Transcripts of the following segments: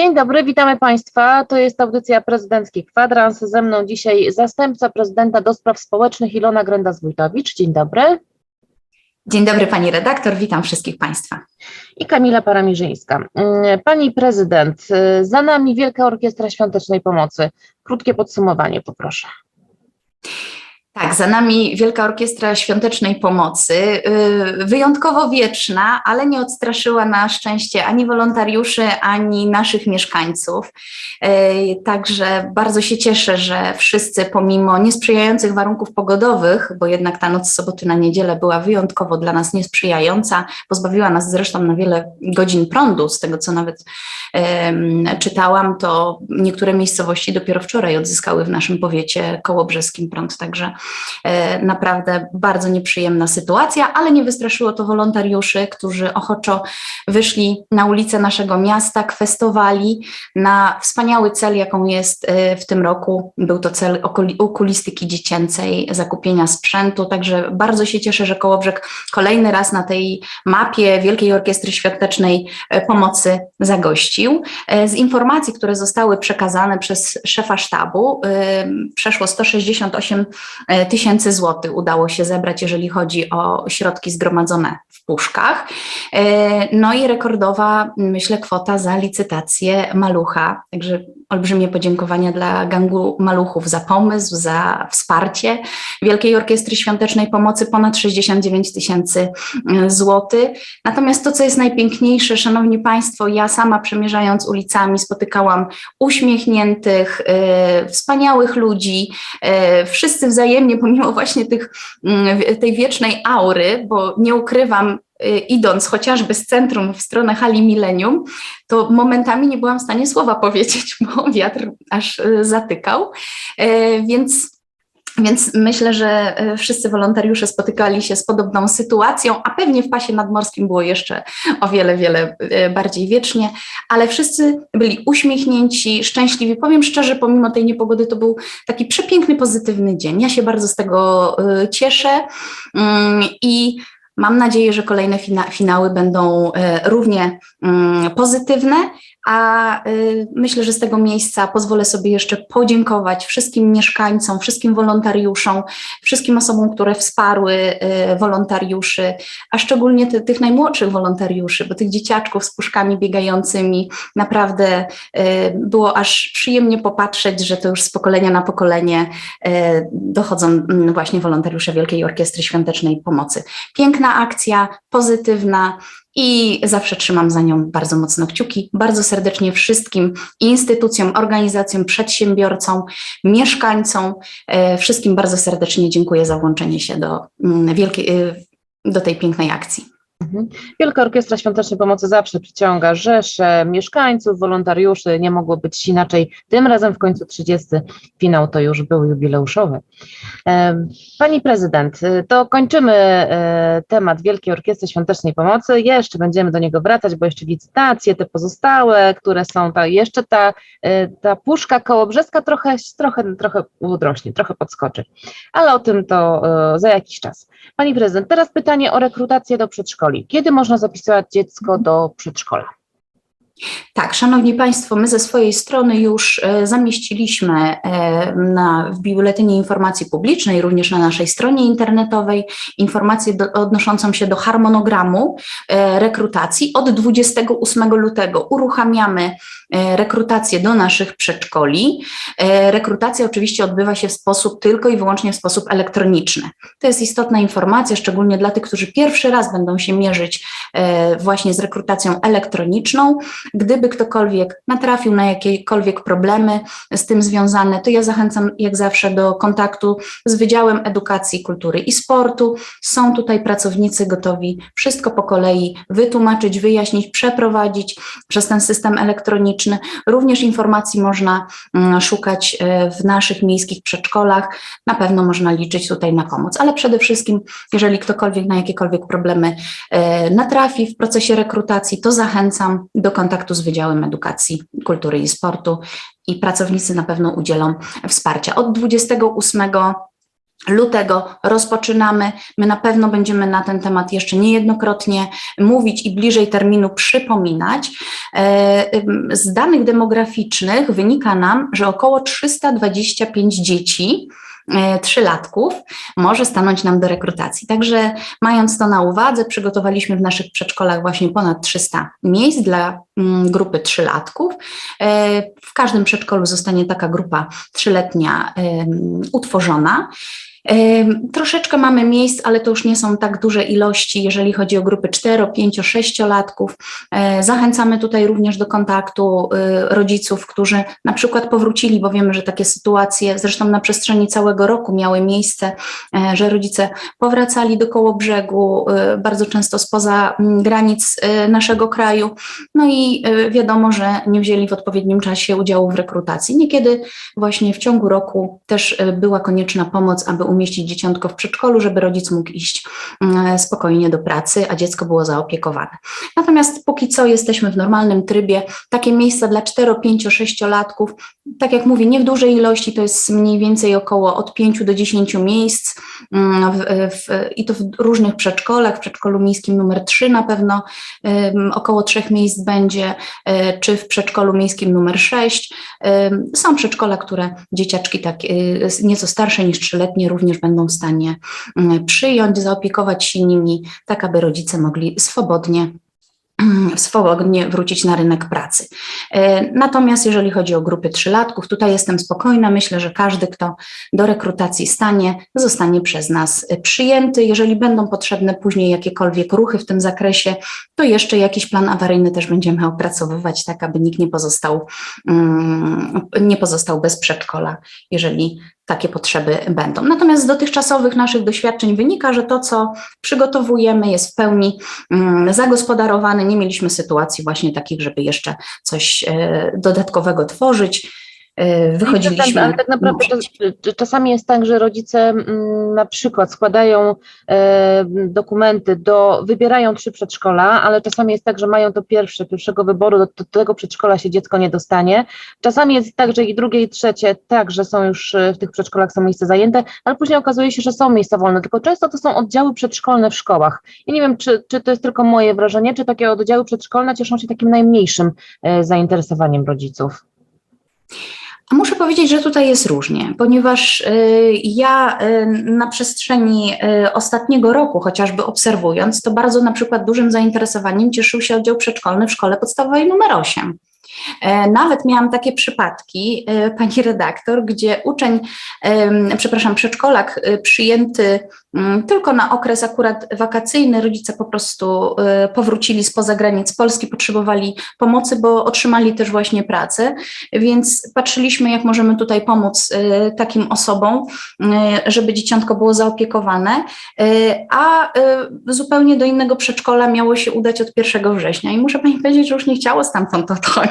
Dzień dobry, witamy Państwa. To jest audycja Prezydencki Kwadrans. Ze mną dzisiaj zastępca prezydenta do spraw społecznych Ilona Grenda-Wójtowicz. Dzień dobry. Dzień dobry Pani redaktor, witam wszystkich Państwa. I Kamila Paramirzyńska. Mm, Pani prezydent, y, za nami Wielka Orkiestra Świątecznej Pomocy. Krótkie podsumowanie poproszę. Tak, za nami Wielka Orkiestra Świątecznej Pomocy, yy, wyjątkowo wieczna, ale nie odstraszyła na szczęście ani wolontariuszy, ani naszych mieszkańców. Yy, Także bardzo się cieszę, że wszyscy pomimo niesprzyjających warunków pogodowych, bo jednak ta noc soboty na niedzielę była wyjątkowo dla nas niesprzyjająca, pozbawiła nas zresztą na wiele godzin prądu, z tego co nawet czytałam, to niektóre miejscowości dopiero wczoraj odzyskały w naszym powiecie kołobrzeskim prąd, także Naprawdę bardzo nieprzyjemna sytuacja, ale nie wystraszyło to wolontariuszy, którzy ochoczo wyszli na ulice naszego miasta, kwestowali na wspaniały cel, jaką jest e, w tym roku. Był to cel okuli- okulistyki dziecięcej, zakupienia sprzętu. Także bardzo się cieszę, że Kołobrzeg kolejny raz na tej mapie Wielkiej Orkiestry Świątecznej e, Pomocy zagościł. E, Z informacji, które zostały przekazane przez szefa sztabu, e, przeszło 168 e, tysięcy złotych udało się zebrać, jeżeli chodzi o środki zgromadzone w puszkach. E, No i rekordowa, myślę, kwota za licytację malucha. Także olbrzymie podziękowania dla gangu maluchów za pomysł, za wsparcie Wielkiej Orkiestry Świątecznej Pomocy ponad 69 tysięcy e, złotych. Natomiast to, co jest najpiękniejsze, Szanowni Państwo, ja sama przemierzając ulicami spotykałam uśmiechniętych, e, wspaniałych ludzi, e, wszyscy wzajemnie, pomimo właśnie tych, mm, tej wiecznej aury, bo nie ukrywam, y, idąc chociażby z centrum w stronę hali Millennium, to momentami nie byłam w stanie słowa powiedzieć, bo wiatr aż y, zatykał. E, Więc więc myślę, że wszyscy wolontariusze spotykali się z podobną sytuacją, a pewnie w pasie nadmorskim było jeszcze o wiele, wiele bardziej wiecznie, ale wszyscy byli uśmiechnięci, szczęśliwi. Powiem szczerze, pomimo tej niepogody, to był taki przepiękny, pozytywny dzień. Ja się bardzo z tego cieszę Mm, i mam nadzieję, że kolejne fina finały będą e, równie mm, pozytywne. A y, myślę, że z tego miejsca pozwolę sobie jeszcze podziękować wszystkim mieszkańcom, wszystkim wolontariuszom, wszystkim osobom, które wsparły y, wolontariuszy, a szczególnie ty, tych najmłodszych wolontariuszy, bo tych dzieciaczków z puszkami biegającymi naprawdę y, było aż przyjemnie popatrzeć, że to już z pokolenia na pokolenie dochodzą mm, właśnie wolontariusze Wielkiej Orkiestry Świątecznej Pomocy. Piękna akcja, pozytywna. I zawsze trzymam za nią bardzo mocno kciuki. Bardzo serdecznie wszystkim instytucjom, organizacjom, przedsiębiorcom, mieszkańcom, e, wszystkim bardzo serdecznie dziękuję za włączenie się do, mm, wielkiej, e, do tej pięknej akcji. Mhm. Wielka Orkiestra Świątecznej Pomocy zawsze przyciąga rzesze mieszkańców, wolontariuszy. Nie mogło być inaczej. Tym razem w końcu 30 finał to już był jubileuszowy. Pani prezydent, y, to kończymy e, temat Wielkiej Orkiestry Świątecznej Pomocy. Jeszcze będziemy do niego wracać, bo jeszcze licytacje, te pozostałe, które są, ta, jeszcze ta, e, ta puszka kołobrzeska trochę, trochę, trochę udrośnie, trochę podskoczy. Ale o tym to za jakiś czas. Pani prezydent, teraz pytanie o rekrutację do przedszkoli. Kiedy można zapisywać dziecko do przedszkola? Tak, Szanowni Państwo, my ze swojej strony już e, zamieściliśmy e, na, w Biuletynie Informacji Publicznej, również na naszej stronie internetowej, informację do, odnoszącą się do harmonogramu e, rekrutacji. Od 28 lutego uruchamiamy rekrutację do naszych przedszkoli. Rekrutacja oczywiście odbywa się w sposób tylko i wyłącznie w sposób elektroniczny. To jest istotna informacja, szczególnie dla tych, którzy pierwszy raz będą się mierzyć właśnie z rekrutacją elektroniczną. Gdyby ktokolwiek natrafił na jakiekolwiek problemy z tym związane, to ja zachęcam jak zawsze do kontaktu z Wydziałem Edukacji, Kultury i Sportu. Są tutaj pracownicy gotowi wszystko po kolei wytłumaczyć, wyjaśnić, przeprowadzić przez ten system elektroniczny. Również informacji można mm, szukać e, w naszych miejskich przedszkolach. Na pewno można liczyć tutaj na pomoc, ale przede wszystkim, jeżeli ktokolwiek na jakiekolwiek problemy e, natrafi w procesie rekrutacji, to zachęcam do kontaktu z Wydziałem Edukacji, Kultury i Sportu i pracownicy na pewno udzielą wsparcia. Od 28 lutego rozpoczynamy. My na pewno będziemy na ten temat jeszcze niejednokrotnie mówić i bliżej terminu przypominać. E, Z danych demograficznych wynika nam, że około 325 dzieci trzylatków może stanąć nam do rekrutacji. Także mając to na uwadze, przygotowaliśmy w naszych przedszkolach właśnie ponad 300 miejsc dla mm, grupy trzylatków. E, W każdym przedszkolu zostanie taka grupa trzyletnia utworzona. Troszeczkę mamy miejsc, ale to już nie są tak duże ilości, jeżeli chodzi o grupy 4, 5, 6-latków. E, Zachęcamy tutaj również do kontaktu y, rodziców, którzy na przykład powrócili, bo wiemy, że takie sytuacje zresztą na przestrzeni całego roku miały miejsce, e, że rodzice powracali do koło brzegu, y, bardzo często spoza mm, granic naszego kraju, no i wiadomo, że nie wzięli w odpowiednim czasie udziału w rekrutacji. Niekiedy właśnie w ciągu roku też była konieczna pomoc, aby umieścić dzieciątko w przedszkolu, żeby rodzic mógł iść mm, spokojnie do pracy, a dziecko było zaopiekowane. Natomiast póki co jesteśmy w normalnym trybie. Takie miejsca dla 4, 5, 6-latków, tak jak mówię, nie w dużej ilości, to jest mniej więcej około od 5 do 10 miejsc mm, w, w, i to w różnych przedszkolach. W przedszkolu miejskim numer 3 na pewno około trzech miejsc będzie, e, czy w przedszkolu miejskim numer 6. Ym, Są przedszkola, które dzieciaczki tak y, nieco starsze niż trzyletnie również będą w stanie mm, przyjąć, zaopiekować się nimi, tak aby rodzice mogli swobodnie swobodnie wrócić na rynek pracy. E, Natomiast jeżeli chodzi o grupy trzylatków, tutaj jestem spokojna. Myślę, że każdy, kto do rekrutacji stanie, zostanie przez nas e, przyjęty. Jeżeli będą potrzebne później jakiekolwiek ruchy w tym zakresie, to jeszcze jakiś plan awaryjny też będziemy opracowywać, tak aby nikt nie pozostał, mm, nie pozostał bez przedszkola, jeżeli takie potrzeby będą. Natomiast z dotychczasowych naszych doświadczeń wynika, że to, co przygotowujemy, jest w pełni mm, zagospodarowane. Nie mieliśmy sytuacji właśnie takich, żeby jeszcze coś e, dodatkowego tworzyć. E, Wychodziliśmy. Ale tak naprawdę czy- czasami jest tak, że rodzice mm, na przykład składają e, dokumenty do, wybierają trzy przedszkola, ale czasami jest tak, że mają to pierwsze, pierwszego wyboru, do, do tego przedszkola się dziecko nie dostanie. Czasami jest tak, że i drugie, i trzecie także są już e, w tych przedszkolach są miejsca zajęte, ale później okazuje się, że są miejsca wolne, tylko często to są oddziały przedszkolne w szkołach. Ja nie wiem, czy, czy to jest tylko moje wrażenie, czy takie oddziały przedszkolne cieszą się takim najmniejszym zainteresowaniem rodziców. Muszę powiedzieć, że tutaj jest różnie, ponieważ y, ja y, na przestrzeni y, ostatniego roku, chociażby obserwując, to bardzo na przykład dużym zainteresowaniem cieszył się oddział przedszkolny w szkole podstawowej numer 8. E, Nawet miałam takie przypadki, e, pani redaktor, gdzie uczeń, przepraszam, przedszkolak e, przyjęty mm, tylko na okres akurat wakacyjny, rodzice po prostu powrócili spoza granic Polski, potrzebowali pomocy, bo otrzymali też właśnie pracę, więc patrzyliśmy, jak możemy tutaj pomóc takim osobom, żeby dzieciątko było zaopiekowane, a zupełnie do innego przedszkola miało się udać od 1 września. I muszę pani powiedzieć, że już nie chciało stamtąd odchodzić,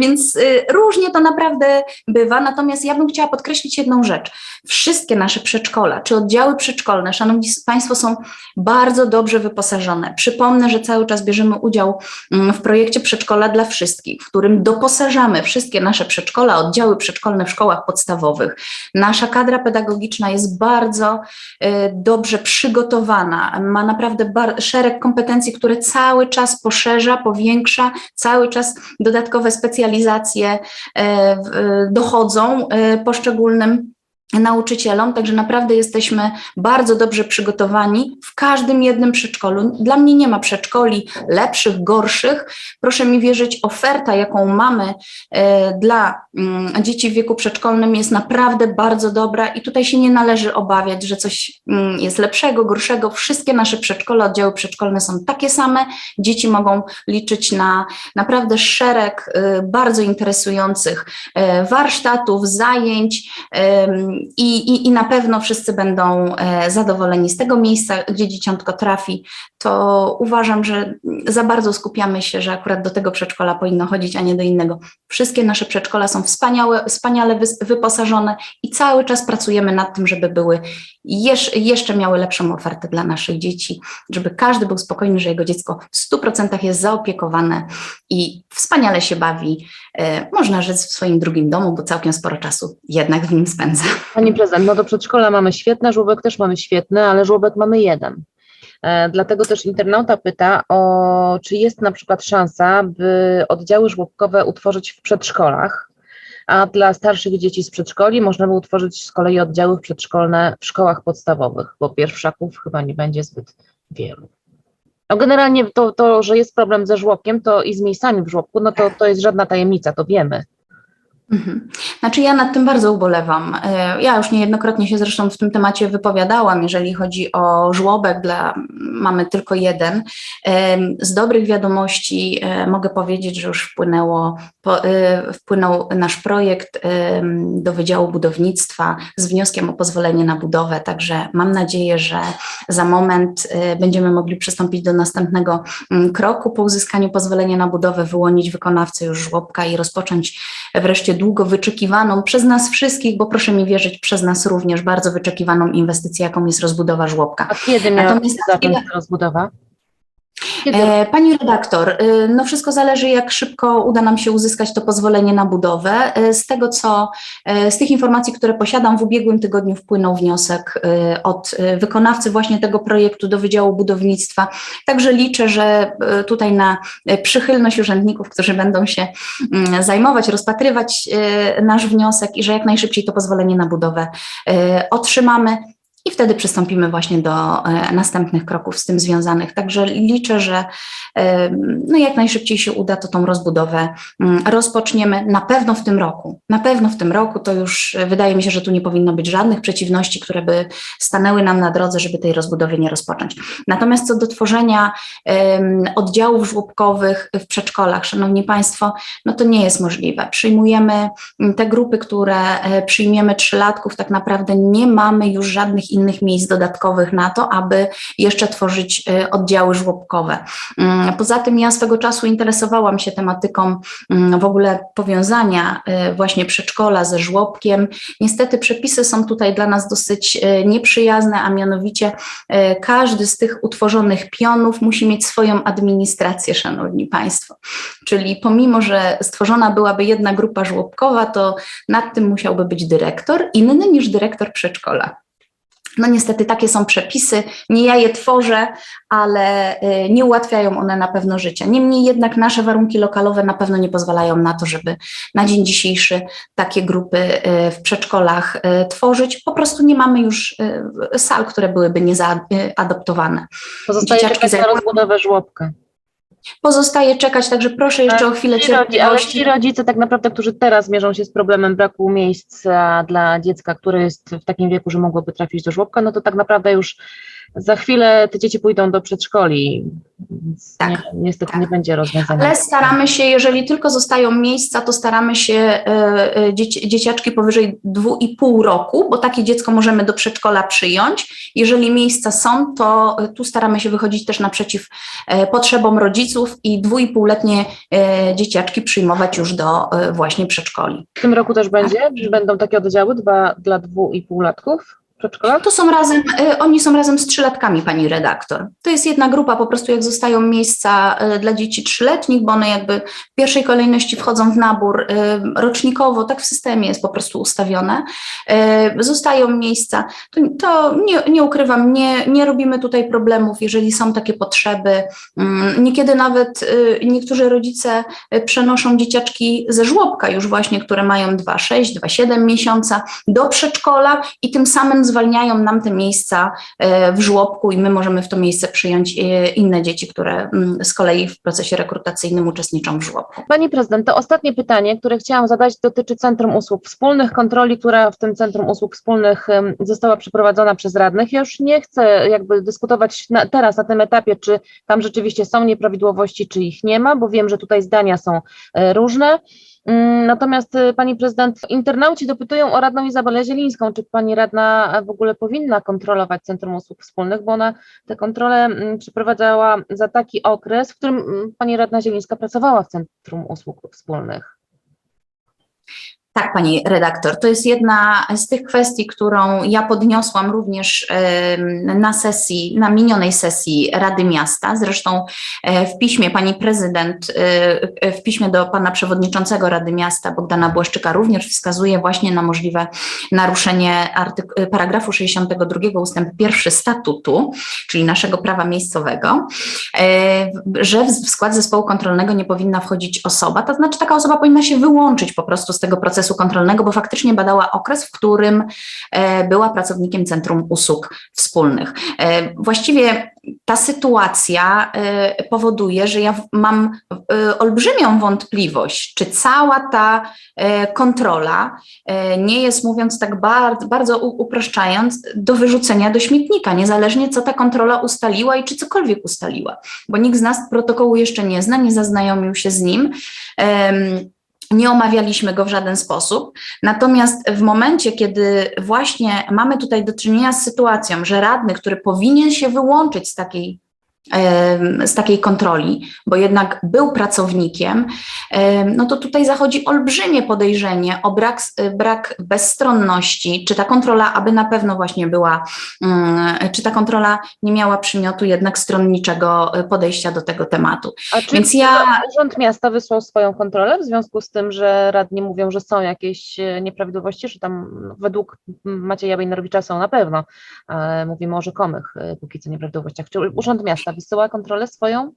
więc y, różnie to naprawdę bywa, natomiast ja bym chciała podkreślić jedną rzecz. Wszystkie nasze przedszkola, czy oddziały przedszkolne, szanowni państwo, są bardzo dobrze wyposażone. Przypomnę, że cały czas bierzemy udział mm, w projekcie Przedszkola dla Wszystkich, w którym doposażamy wszystkie nasze przedszkola, oddziały przedszkolne w szkołach podstawowych. Nasza kadra pedagogiczna jest bardzo y, dobrze przygotowana, ma naprawdę szereg kompetencji, które cały czas poszerza, powiększa, cały czas dodatkowe specjalizacje e, e, dochodzą e, poszczególnym nauczycielom, także naprawdę jesteśmy bardzo dobrze przygotowani w każdym jednym przedszkolu. Dla mnie nie ma przedszkoli lepszych, gorszych. Proszę mi wierzyć, oferta, jaką mamy e, dla mm, dzieci w wieku przedszkolnym jest naprawdę bardzo dobra i tutaj się nie należy obawiać, że coś mm, jest lepszego, gorszego. Wszystkie nasze przedszkola, oddziały przedszkolne są takie same. Dzieci mogą liczyć na naprawdę szereg e, bardzo interesujących e, warsztatów, zajęć, i, i, i na pewno wszyscy będą e, zadowoleni z tego miejsca, gdzie dzieciątko trafi, to uważam, że za bardzo skupiamy się, że akurat do tego przedszkola powinno chodzić, a nie do innego. Wszystkie nasze przedszkola są wspaniałe, wspaniale wyposażone i cały czas pracujemy nad tym, żeby były jesz- jeszcze miały lepszą ofertę dla naszych dzieci, żeby każdy był spokojny, że jego dziecko w 100% jest zaopiekowane i wspaniale się bawi. E, Można rzec w swoim drugim domu, bo całkiem sporo czasu jednak w nim spędza. Pani prezydent, no do przedszkola mamy świetne, żłobek też mamy świetny, ale żłobek mamy jeden. E, Dlatego też internauta pyta o, czy jest na przykład szansa, by oddziały żłobkowe utworzyć w przedszkolach, a dla starszych dzieci z przedszkoli można by utworzyć z kolei oddziały przedszkolne w szkołach podstawowych, bo pierwszaków chyba nie będzie zbyt wielu. No generalnie to, to, że jest problem ze żłobkiem to i z miejscami w żłobku, no to, to jest żadna tajemnica, to wiemy. Mhm. Znaczy ja nad tym bardzo ubolewam. E, Ja już niejednokrotnie się zresztą w tym temacie wypowiadałam, jeżeli chodzi o żłobek, dla, mamy tylko jeden. Em, Z dobrych wiadomości e, mogę powiedzieć, że już wpłynęło, e, wpłynął nasz projekt do Wydziału Budownictwa z wnioskiem o pozwolenie na budowę, także mam nadzieję, że za moment e, będziemy mogli przystąpić do następnego mm, kroku po uzyskaniu pozwolenia na budowę, wyłonić wykonawcę już żłobka i rozpocząć wreszcie długo wyczekiwaną przez nas wszystkich, bo proszę mi wierzyć, przez nas również bardzo wyczekiwaną inwestycję, jaką jest rozbudowa żłobka. A kiedy miała Natomiast rozbudowa? E, Pani redaktor, e, no wszystko zależy, jak szybko uda nam się uzyskać to pozwolenie na budowę. E, Z tego, co, e, z tych informacji, które posiadam, w ubiegłym tygodniu wpłynął wniosek od wykonawcy właśnie tego projektu do Wydziału Budownictwa. Także liczę, że tutaj na przychylność urzędników, którzy będą się mm, zajmować, rozpatrywać nasz wniosek i że jak najszybciej to pozwolenie na budowę otrzymamy. I wtedy przystąpimy właśnie do e, następnych kroków z tym związanych. Także liczę, że e, no jak najszybciej się uda, to tą rozbudowę mm, rozpoczniemy na pewno w tym roku. Na pewno w tym roku to już e, wydaje mi się, że tu nie powinno być żadnych przeciwności, które by stanęły nam na drodze, żeby tej rozbudowy nie rozpocząć. Natomiast co do tworzenia oddziałów żłobkowych w przedszkolach, szanowni państwo, no to nie jest możliwe. Przyjmujemy mm, te grupy, które przyjmiemy trzylatków, tak naprawdę nie mamy już żadnych innych miejsc dodatkowych na to, aby jeszcze tworzyć e, oddziały żłobkowe. Mm, Poza tym ja swego czasu interesowałam się tematyką mm, w ogóle powiązania e, właśnie przedszkola ze żłobkiem. Niestety przepisy są tutaj dla nas dosyć e, nieprzyjazne, a mianowicie każdy z tych utworzonych pionów musi mieć swoją administrację, szanowni państwo. Czyli pomimo, że stworzona byłaby jedna grupa żłobkowa, to nad tym musiałby być dyrektor, inny niż dyrektor przedszkola. No niestety takie są przepisy, nie ja je tworzę, ale y, nie ułatwiają one na pewno życia. Niemniej jednak nasze warunki lokalowe na pewno nie pozwalają na to, żeby na dzień dzisiejszy takie grupy y, w przedszkolach y, tworzyć. Po prostu nie mamy już sal, które byłyby niezaadoptowane. Pozostaje dzieciaczki czekać na rozbudowę żłobka. Pozostaje czekać, także proszę jeszcze o chwilę Ci rodzi- ale cierpliwości. ci rodzice tak naprawdę, którzy teraz mierzą się z problemem braku miejsca dla dziecka, które jest w takim wieku, że mogłoby trafić do żłobka, no to tak naprawdę już za chwilę te dzieci pójdą do przedszkoli. Więc tak, nie, niestety tak. nie będzie rozwiązania. Ale staramy się, jeżeli tylko zostają miejsca, to staramy się e, e, dzieci, dzieciaczki powyżej 2,5 roku, bo takie dziecko możemy do przedszkola przyjąć. Jeżeli miejsca są, to e, tu staramy się wychodzić też naprzeciw potrzebom rodziców i 2,5-letnie dzieciaczki przyjmować już do właśnie przedszkoli. W tym roku też tak. będzie? Czy będą takie oddziały dwa, dla 2,5-latków? przedszkola? To są razem, y, oni są razem z trzylatkami, pani redaktor. To jest jedna grupa, po prostu jak zostają miejsca y, dla dzieci trzyletnich, bo one jakby w pierwszej kolejności wchodzą w nabór y, rocznikowo, tak w systemie jest po prostu ustawione. Zostają miejsca, to, to nie, nie ukrywam, nie, nie robimy tutaj problemów, jeżeli są takie potrzeby. Mm, niekiedy nawet niektórzy rodzice przenoszą dzieciaczki ze żłobka już właśnie, które mają 2,6, 2,7 miesiąca do przedszkola i tym samym zwalniają nam te miejsca e, w żłobku i my możemy w to miejsce przyjąć e, inne dzieci, które mm, z kolei w procesie rekrutacyjnym uczestniczą w żłobku. Pani prezydent, to ostatnie pytanie, które chciałam zadać, dotyczy Centrum Usług Wspólnych, kontroli, która w tym Centrum Usług Wspólnych została przeprowadzona przez radnych. Ja już nie chcę jakby dyskutować na, teraz na tym etapie, czy tam rzeczywiście są nieprawidłowości, czy ich nie ma, bo wiem, że tutaj zdania są e, różne. Mm, Natomiast e, pani prezydent, internauci dopytują o radną Izabelę Zielińską, czy pani radna w ogóle powinna kontrolować Centrum Usług Wspólnych, bo ona te kontrole mm, przeprowadzała za taki okres, w którym mm, pani radna Zielińska pracowała w Centrum Usług Wspólnych. Tak, pani redaktor, to jest jedna z tych kwestii, którą ja podniosłam również na sesji, na minionej sesji Rady Miasta. Zresztą e, w piśmie pani prezydent, e, w piśmie do pana przewodniczącego Rady Miasta Bogdana Błaszczyka również wskazuje właśnie na możliwe naruszenie paragrafu 62 ustęp 1 statutu, czyli naszego prawa miejscowego, e, że w skład zespołu kontrolnego nie powinna wchodzić osoba, to znaczy taka osoba powinna się wyłączyć po prostu z tego procesu kontrolnego, bo faktycznie badała okres, w którym e, była pracownikiem Centrum Usług Wspólnych. E, Właściwie ta sytuacja e, powoduje, że ja mam olbrzymią wątpliwość, czy cała ta kontrola nie jest, mówiąc tak bardzo, bardzo upraszczając, do wyrzucenia do śmietnika, niezależnie co ta kontrola ustaliła i czy cokolwiek ustaliła, bo nikt z nas protokołu jeszcze nie zna, nie zaznajomił się z nim. Nie omawialiśmy go w żaden sposób. Natomiast w momencie, kiedy właśnie mamy tutaj do czynienia z sytuacją, że radny, który powinien się wyłączyć z takiej z takiej kontroli, bo jednak był pracownikiem, em, no to tutaj zachodzi olbrzymie podejrzenie o brak, s- brak bezstronności, czy ta kontrola aby na pewno właśnie była, mm, czy ta kontrola nie miała przymiotu jednak stronniczego e, podejścia do tego tematu. A czy Więc ja- Urząd Miasta wysłał swoją kontrolę w związku z tym, że radni mówią, że są jakieś e, nieprawidłowości, że tam według Macieja Bejnerowicza są na pewno. E, Mówimy o rzekomych e, póki co nieprawidłowościach. Czy Urząd Miasta wysyła kontrolę swoją?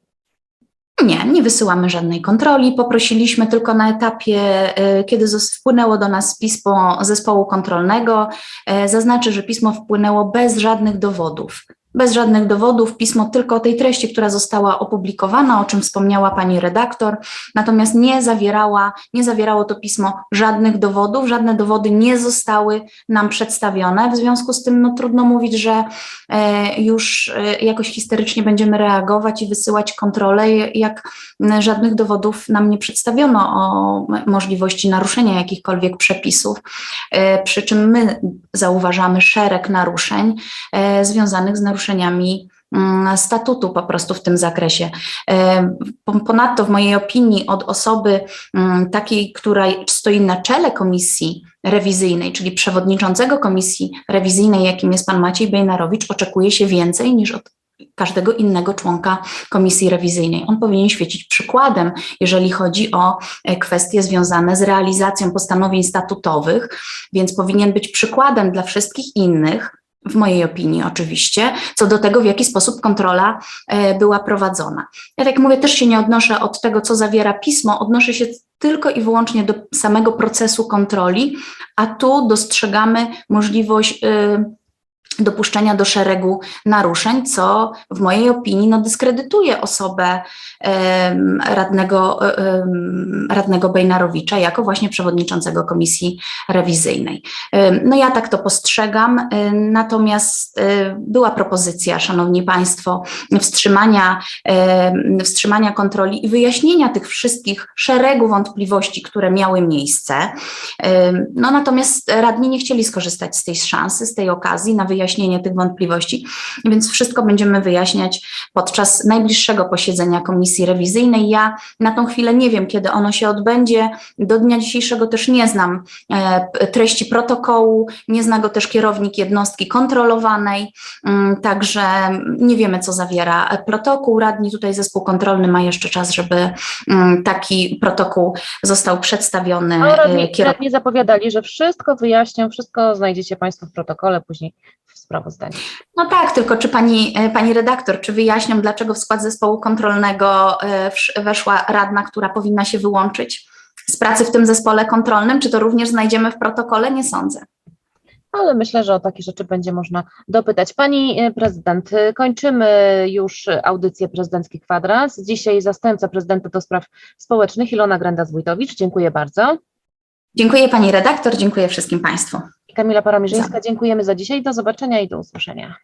Nie, nie wysyłamy żadnej kontroli. Poprosiliśmy tylko na etapie, e, kiedy wpłynęło do nas pismo zespołu kontrolnego. e, Zaznaczę, że pismo wpłynęło bez żadnych dowodów. Bez żadnych dowodów, pismo tylko o tej treści, która została opublikowana, o czym wspomniała pani redaktor, natomiast nie zawierała, nie zawierało to pismo żadnych dowodów, żadne dowody nie zostały nam przedstawione. W związku z tym no, trudno mówić, że e, już e, jakoś histerycznie będziemy reagować i wysyłać kontrolę, jak żadnych dowodów nam nie przedstawiono o możliwości naruszenia jakichkolwiek przepisów, e, przy czym my zauważamy szereg naruszeń związanych z naruszeniami mm, statutu po prostu w tym zakresie. E, po- Ponadto w mojej opinii od osoby mm, takiej, która stoi na czele komisji rewizyjnej, czyli przewodniczącego komisji rewizyjnej, jakim jest pan Maciej Bejnarowicz, oczekuje się więcej niż od każdego innego członka komisji rewizyjnej. On powinien świecić przykładem, jeżeli chodzi o e, kwestie związane z realizacją postanowień statutowych, więc powinien być przykładem dla wszystkich innych, w mojej opinii oczywiście, co do tego, w jaki sposób kontrola e, była prowadzona. Ja tak mówię, też się nie odnoszę od tego, co zawiera pismo, odnoszę się tylko i wyłącznie do samego procesu kontroli, a tu dostrzegamy możliwość y, dopuszczenia do szeregu naruszeń, co w mojej opinii no, dyskredytuje osobę em, radnego, em, radnego Bejnarowicza jako właśnie przewodniczącego komisji rewizyjnej. Em, No ja tak to postrzegam, natomiast em, była propozycja, szanowni państwo, wstrzymania, wstrzymania kontroli i wyjaśnienia tych wszystkich szeregu wątpliwości, które miały miejsce. No natomiast radni nie chcieli skorzystać z tej szansy, z tej okazji na wyjaśnienie tych wątpliwości, więc wszystko będziemy wyjaśniać podczas najbliższego posiedzenia komisji rewizyjnej. Ja na tą chwilę nie wiem, kiedy ono się odbędzie. Do dnia dzisiejszego też nie znam e, treści protokołu, nie zna go też kierownik jednostki kontrolowanej, mm, także nie wiemy, co zawiera protokół. Radni tutaj zespół kontrolny ma jeszcze czas, żeby mm, taki protokół został przedstawiony No, e, radni, radni zapowiadali, że wszystko wyjaśnią, wszystko znajdziecie Państwo w protokole, później w sprawozdaniu. No tak, tylko czy pani, e, pani redaktor, czy wyjaśnią, dlaczego w skład zespołu kontrolnego e, weszła radna, która powinna się wyłączyć z pracy w tym zespole kontrolnym? Czy to również znajdziemy w protokole? Nie sądzę. Ale myślę, że o takie rzeczy będzie można dopytać. Pani e, prezydent, kończymy już audycję Prezydencki Kwadras. Dzisiaj zastępca prezydenta do spraw społecznych Ilona Grenda-Wójtowicz. Dziękuję bardzo. Dziękuję pani redaktor, dziękuję wszystkim państwu. Kamila Paramirzyńska, dziękujemy za dzisiaj. Do zobaczenia i do usłyszenia.